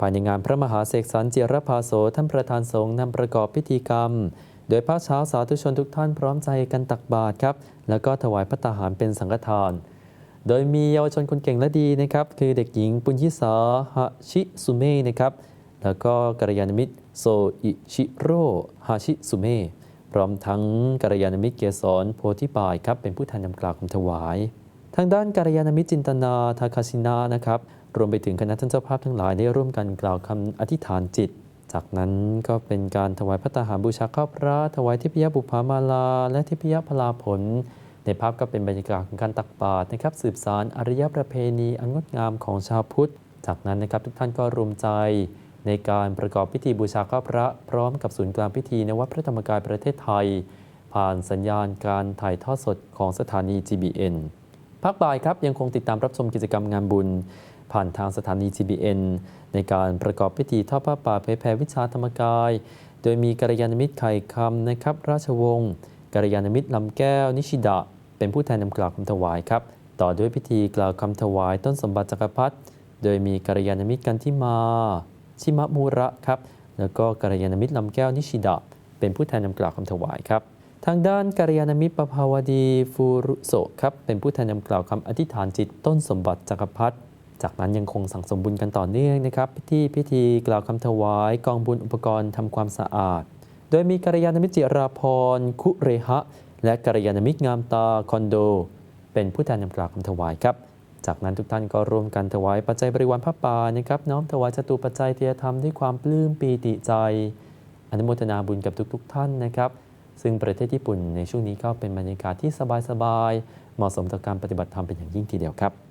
ภายในงานพระมหาเสกสรรเจรภาโสท่านประธานสงฆ์นำประกอบพิธีกรรม โดยภาคเช้าสาธุชนทุกท่านพร้อมใจกันตักบาตรครับ แล้วก็ถวายพระตาหารเป็นสังฆทาน โดยมีเยาวชนคนเก่งและดีนะครับ คือเด็กหญิงปุญญิสาฮาชิสุเมะนะครับ แล้วก็กัลยาณมิตรโซอิชิโร่ฮาชิสุเมะพร้อมทั้งกัลยาณมิตรเกสรโพธิปายครับเป็นผู้แทนนำกล่าวคำถวาย ทางด้านกัลยาณมิตรจินตนาทาคาชินานะครับรวมไปถึงคณะท่านเจ้าภาพทั้งหลายได้ร่วมกันกล่าวคำอธิษฐานจิต จากนั้นก็เป็นการถวายพระตาหารบูชาข้าวพระถวายทิพยบุพามาลา และทิพยพลาผล ในภาพก็เป็นบรรยากาศของการตักบาตรนะครับ สืบสารอารยประเพณีอันงดงามของชาวพุทธ จากนั้นนะครับทุกท่านก็รวมใจในการประกอบพิธีบูชาข้าพระพร้อมกับศูนย์กลางพิธีในวัดพระธรรมกายประเทศไทย ผ่านสัญญาณการถ่ายทอดสดของสถานี GBN ภาคบ่ายครับยังคงติดตามรับชมกิจกรรมงานบุญ ผ่านทางสถานี GBN ในการประกอบพิธีทอดผ้าป่าเผยแผ่วิชาธรรมกาย โดยมีกัลยาณมิตรไข่คำนะครับ ราชวงศ์กัลยาณมิตรลำแก้ว นิชิดะ เป็นผู้แทนนำกล่าวคำถวายครับ ต่อด้วยพิธีกล่าวคำถวายต้นสมบัติจักรพรรดิโดยมีกัลยาณมิตรกันที่มา ชิมะมูระครับแล้วก็กัลยาณมิตรลำแก้วนิชิดะ เป็นผู้แทนนำกล่าวคำถวายครับ ทางด้านกัลยาณมิตรประภาวดีฟูรุโสครับเป็นผู้แทนนำกล่าวคำอธิษฐานจิตต้นสมบัติจักรพรรดิจากนั้นยังคงสั่งสมบุญกันต่อเนื่องนะครับพิธีพิธีกล่าวคำถวายกองบุญอุปกรณ์ทำความสะอาด โดยมีกัลยาณมิตรจิราพรคุเรหะ และกัลยาณมิตรงามตาคอนโด เป็นผู้แทนนำกล่าวคำถวายครับจากนั้นทุกท่านก็ร่วมกันถวายปัจจัยบริวารพระป่านะครับน้อมถวายจตุปัจจัยเทียธรรมด้วยความปลื้มปีติใจ อนุโมทนาบุญกับทุกๆท่านนะครับ ซึ่งประเทศญี่ปุ่นในช่วงนี้ก็เป็นบรรยากาศที่สบายๆเหมาะสมต่อการปฏิบัติธรรมเป็นอย่างยิ่งทีเดียวครับ